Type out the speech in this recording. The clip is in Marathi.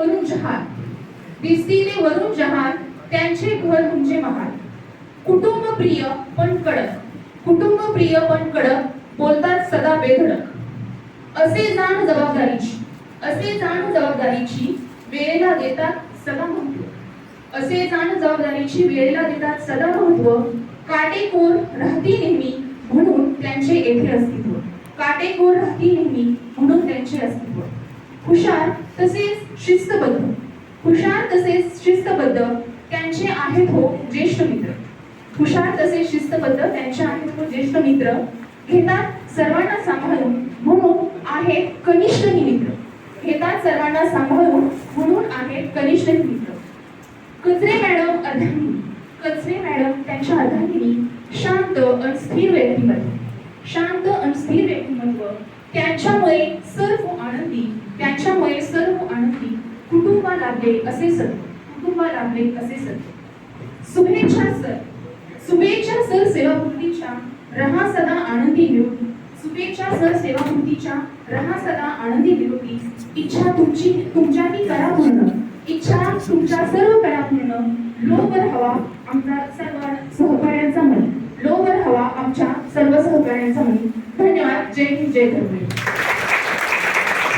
वरून जहाल दिसतीने वरून जहाल त्यांचे घर म्हणजे महाल. कुटुंब प्रिय पण कडक. कुटुंब प्रिय पण कडक बोलतात सदा बेधडक. असे जाण जबाबदारीची असे जाण जबाबदारीची वेळेला देतात सदा महत्त्व. असे जाण जबाबदारीची वेळेला देतात सदा महत्त्व. काटेकोर राहती नेहमी म्हणून त्यांचे येथे अस्तित्व. काटेकोर राहती नेहमी म्हणून त्यांचे अस्तित्व. हुशार तसेच शिस्तबद्ध. हुशार तसेच शिस्तबद्ध त्यांचे आहेत हो ज्येष्ठ मित्र. हुशार तसेच शिस्तबद्ध त्यांचे आहेत हो ज्येष्ठ मित्र. घेतात सर्वांना सांभाळून म्हणून आहेत कनिष्ठ ही मित्र. घेतात सर्वांना सांभाळून म्हणून आहेत कनिष्ठ ही मित्र. कचरे मॅडम अर्धांगिनी. कचरे मॅडम त्यांच्या अर्धांगिनी शांत आणि स्थिर व्यक्तिमत्व शांत आणि स्थिर व्यक्तिमत्व त्यांच्यामुळे सर्व आनंदी त्यांच्यामुळे सर्व आनंदी कुटुंबा लाभले असे सत्य कुटुंबा लाभले असे सत्य शुभेच्छा सर शुभेच्छा सर सेवापूर्तीच्या रहा सदा आनंदी निरोगी. शुभेच्छा सर सेवापूर्तीच्या रहा सदा आनंदी निरोगी. इच्छा तुमची तुमच्याही करा पूर्ण. इच्छा तुमच्या सर्व करा पूर्ण. लोवर हवा आमचा सर्व सहकार्यांचा म्हणे लोवर हवा आमच्या सर्व सहकार्यांचा म्हणे धन्यवाद. जय हिंद जय धर्म